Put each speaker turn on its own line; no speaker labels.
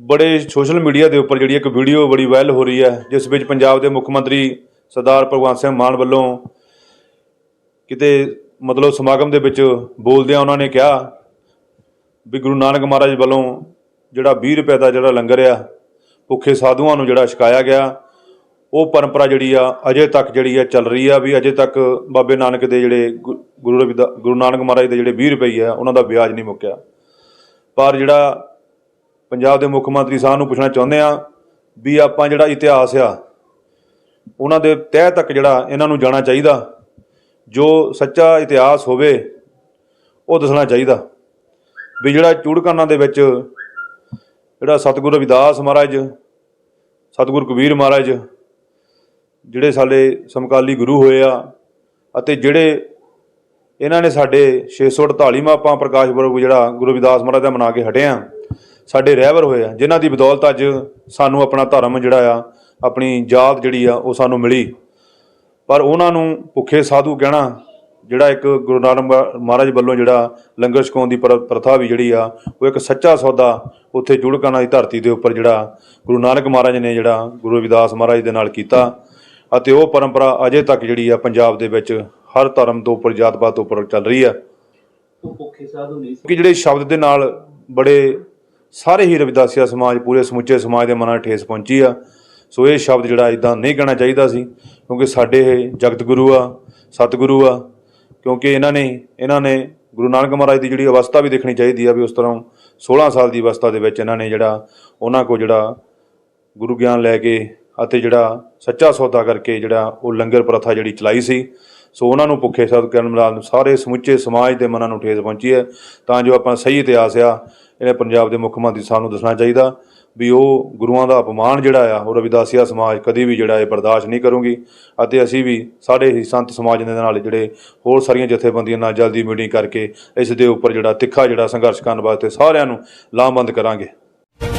ਬੜੇ social media ਦੇ ਉੱਪਰ ਜਿਹੜੀ ਇੱਕ ਵੀਡੀਓ ਬੜੀ ਵਾਇਰਲ ਹੋ ਰਹੀ ਹੈ, ਜਿਸ ਵਿੱਚ ਪੰਜਾਬ ਦੇ ਮੁੱਖ ਮੰਤਰੀ ਸਰਦਾਰ ਭਗਵੰਤ ਸਿੰਘ ਮਾਨ ਵੱਲੋਂ ਕਿਤੇ ਮਤਲਬ ਸਮਾਗਮ ਦੇ ਵਿੱਚ ਬੋਲਦਿਆਂ ਉਹਨਾਂ ਨੇ ਕਿਹਾ ਵੀ ਗੁਰੂ ਨਾਨਕ ਮਹਾਰਾਜ ਵੱਲੋਂ ਜਿਹੜਾ 20 ਰੁਪਏ ਦਾ ਜਿਹੜਾ ਲੰਗਰ ਆ, ਭੁੱਖੇ ਸਾਧੂਆਂ ਨੂੰ ਜਿਹੜਾ ਛਕਾਇਆ ਗਿਆ, ਉਹ ਪਰੰਪਰਾ ਜਿਹੜੀ ਆ ਅਜੇ ਤੱਕ ਜਿਹੜੀ ਆ ਚੱਲ ਰਹੀ ਆ ਵੀ ਅਜੇ ਤੱਕ ਬਾਬੇ ਨਾਨਕ ਦੇ ਜਿਹੜੇ ਗੁ- ਗੁਰੂ ਰਵਿਦਾ ਗੁਰੂ ਨਾਨਕ ਮਹਾਰਾਜ ਦੇ ਜਿਹੜੇ 20 ਰੁਪਏ ਆ, ਉਹਨਾਂ ਦਾ ਵਿਆਜ ਨਹੀਂ ਮੁੱਕਿਆ। ਪਰ ਜਿਹੜਾ ਪੰਜਾਬ ਦੇ ਮੁੱਖ ਮੰਤਰੀ ਸਾਹਿਬ ਨੂੰ ਪੁੱਛਣਾ ਚਾਹੁੰਦੇ ਆ ਵੀ ਆਪਾਂ ਜਿਹੜਾ ਇਤਿਹਾਸ ਆ, ਉਹਨਾਂ ਦੇ ਤਹਿ ਤੱਕ ਜਿਹੜਾ ਇਹਨਾਂ ਨੂੰ ਜਾਣਾ ਚਾਹੀਦਾ, ਜੋ ਸੱਚਾ ਇਤਿਹਾਸ ਹੋਵੇ, ਉਹ ਦੱਸਣਾ ਚਾਹੀਦਾ। ਵੀ ਜਿਹੜਾ ਚੂੜਕਾਨਾ ਦੇ ਵਿੱਚ ਜਿਹੜਾ ਸਤਿਗੁਰੂ ਰਵਿਦਾਸ ਮਹਾਰਾਜ, ਸਤਿਗੁਰੂ ਕਬੀਰ ਮਹਾਰਾਜ, ਜਿਹੜੇ ਸਾਡੇ ਸਮਕਾਲੀ ਗੁਰੂ ਹੋਏ ਆ, ਅਤੇ ਜਿਹੜੇ ਇਹਨਾਂ ਨੇ ਸਾਡੇ 648ਵਾਂ ਆਪਾਂ ਪ੍ਰਕਾਸ਼ ਪੁਰਬ ਜਿਹੜਾ ਗੁਰੂ ਰਵਿਦਾਸ ਮਹਾਰਾਜ ਦਾ ਮਨਾ ਕੇ ਹਟੇ ਆ ਸਾਡੇ ਰਹਿਬਰ ਹੋਏ ਆ ਜਿਨ੍ਹਾਂ ਦੀ ਬਦੌਲਤ ਅੱਜ ਸਾਨੂੰ ਆਪਣਾ ਧਰਮ ਜਿਹੜਾ ਆ ਆਪਣੀ ਜਾਤ ਜਿਹੜੀ ਆ ਉਹ ਸਾਨੂੰ ਮਿਲੀ। ਪਰ ਉਹਨਾਂ ਨੂੰ ਭੁੱਖੇ ਸਾਧੂ ਕਹਿਣਾ ਜਿਹੜਾ ਇੱਕ ਗੁਰੂ ਨਾਨਕ ਮਹਾ- ਮਹਾਰਾਜ ਵੱਲੋਂ ਜਿਹੜਾ ਲੰਗਰ ਛਕਾਉਣ ਦੀ ਪਰ- ਪ੍ਰਥਾ ਵੀ ਜਿਹੜੀ ਆ ਉਹ ਇੱਕ ਸੱਚਾ ਸੌਦਾ ਉੱਥੇ ਜੁੜਕਾਣਾ ਦੀ ਧਰਤੀ ਦੇ ਉੱਪਰ ਜਿਹੜਾ ਗੁਰੂ ਨਾਨਕ ਮਹਾਰਾਜ ਨੇ ਜਿਹੜਾ ਗੁਰੂ ਰਵਿਦਾਸ ਮਹਾਰਾਜ ਦੇ ਨਾਲ ਕੀਤਾ। ਅਤੇ ਉਹ ਪਰੰਪਰਾ ਅਜੇ ਤੱਕ ਜਿਹੜੀ ਆ ਪੰਜਾਬ ਦੇ ਵਿੱਚ ਹਰ ਧਰਮ ਤੋਂ ਉੱਪਰ ਜਾਤ-ਪਾਤ ਤੋਂ ਉੱਪਰ ਚੱਲ ਰਹੀ ਆ।
ਉਹ ਭੁੱਖੇ ਸਾਧੂ ਨਹੀਂ ਸੀ।
ਕਿ ਜਿਹੜੇ ਸ਼ਬਦ ਦੇ ਨਾਲ ਬੜੇ ਸਾਰੇ ਹੀ ਰਵਿਦਾਸੀਆ ਸਮਾਜ, ਪੂਰੇ ਸਮੁੱਚੇ ਸਮਾਜ ਦੇ ਮਨਾਂ ਠੇਸ ਪਹੁੰਚੀ ਆ। ਸੋ ਇਹ ਸ਼ਬਦ ਜਿਹੜਾ ਇਦਾਂ ਨਹੀਂ ਕਹਿਣਾ ਚਾਹੀਦਾ ਸੀ, ਕਿਉਂਕਿ ਸਾਡੇ ਇਹ ਜਗਤ ਗੁਰੂ ਆ, ਸਤਿਗੁਰੂ ਆ, ਕਿਉਂਕਿ ਇਹਨਾਂ ਨੇ ਇਹਨਾਂ ਨੇ ਗੁਰੂ ਨਾਨਕ ਮਹਾਰਾਜ ਦੀ ਜਿਹੜੀ ਅਵਸਥਾ ਵੀ ਦੇਖਣੀ ਚਾਹੀਦੀ ਆ ਵੀ ਉਸ ਤਰ੍ਹਾਂ 16 ਸਾਲ ਦੀ ਅਵਸਥਾ ਦੇ ਵਿੱਚ ਇਹਨਾਂ ਨੇ ਜਿਹੜਾ ਉਹਨਾਂ ਕੋ ਜਿਹੜਾ ਗੁਰੂ ਗਿਆਨ ਲੈ ਕੇ ਅਤੇ ਜਿਹੜਾ ਸੱਚਾ ਸੌਦਾ ਕਰਕੇ ਜਿਹੜਾ ਉਹ ਲੰਗਰ ਪ੍ਰਥਾ ਜਿਹੜੀ ਚਲਾਈ ਸੀ ਸੋ ਉਹਨਾਂ ਨੂੰ ਭੁੱਖੇ ਸਦ ਕਰਨ ਨਾਲ ਸਾਰੇ ਸਮੁੱਚੇ ਸਮਾਜ ਦੇ ਮਨਾਂ ਨੂੰ ਠੇਸ ਪਹੁੰਚੀ ਹੈ। ਤਾਂ ਜੋ ਆਪਾਂ ਸਹੀ ਇਤਿਹਾਸ ਆ, ਇਹਨੇ ਪੰਜਾਬ ਦੇ ਮੁੱਖ ਮੰਤਰੀ ਸਾਹਿਬ ਨੂੰ ਦੱਸਣਾ ਚਾਹੀਦਾ ਵੀ ਉਹ ਗੁਰੂਆਂ ਦਾ ਅਪਮਾਨ ਜਿਹੜਾ ਆ, ਉਹ ਰਵਿਦਾਸੀਆ ਸਮਾਜ ਕਦੀ ਵੀ ਜਿਹੜਾ ਇਹ ਬਰਦਾਸ਼ਤ ਨਹੀਂ ਕਰੂਗੀ ਅਤੇ ਅਸੀਂ ਵੀ ਸਾਡੇ ਹੀ ਸੰਤ ਸਮਾਜ ਦੇ ਨਾਲ ਜਿਹੜੇ ਹੋਰ ਸਾਰੀਆਂ ਜਥੇਬੰਦੀਆਂ ਨਾਲ ਜਲਦੀ ਮੀਟਿੰਗ ਕਰਕੇ ਇਸ ਦੇ ਉੱਪਰ ਜਿਹੜਾ ਤਿੱਖਾ ਜਿਹੜਾ ਸੰਘਰਸ਼ ਕਰਨ ਵਾਸਤੇ ਸਾਰਿਆਂ ਨੂੰ ਲਾਮਬੰਦ ਕਰਾਂਗੇ।